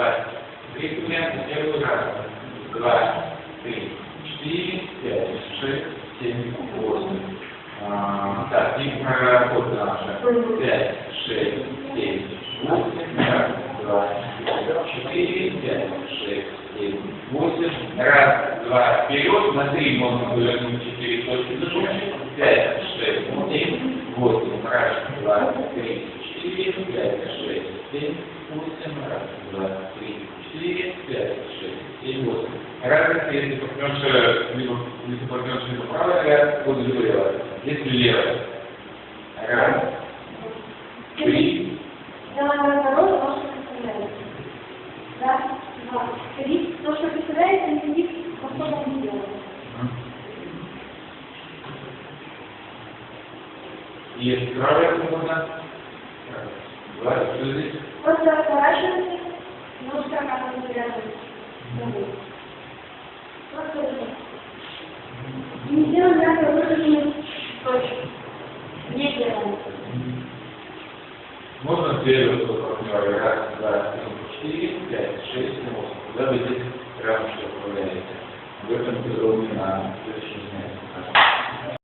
два. Три студента делают раз, два, три, четыре, пять, шесть, семь, восемь. А, так, и проработка наша. Пять, шесть, семь, восемь, раз, два, четыре, пять, шесть, семь, восемь. Раз, два, вперед. На три можно повернуть четыре точки зажимки. Пять, шесть, семь, восемь. Раз, два, три, четыре, пять, шесть, семь, восемь. Раз, два, три, четыре, пять, шесть, семь, восемь. Разница, если партнерша либо, если партнерша либо правая буду либо левая. Если левая. Раз, три, Давай наоборот, то, что представляется. Раз, два, три. То, что представляется, никаких подходов не делаем. И если правая можно. Раз, два, что здесь? Просто разворачиваемся, Можно вперед партнера. Раз, два, три, четыре, пять, шесть, восемь. Куда вы здесь рамочку отправляете? В этом подробнее на.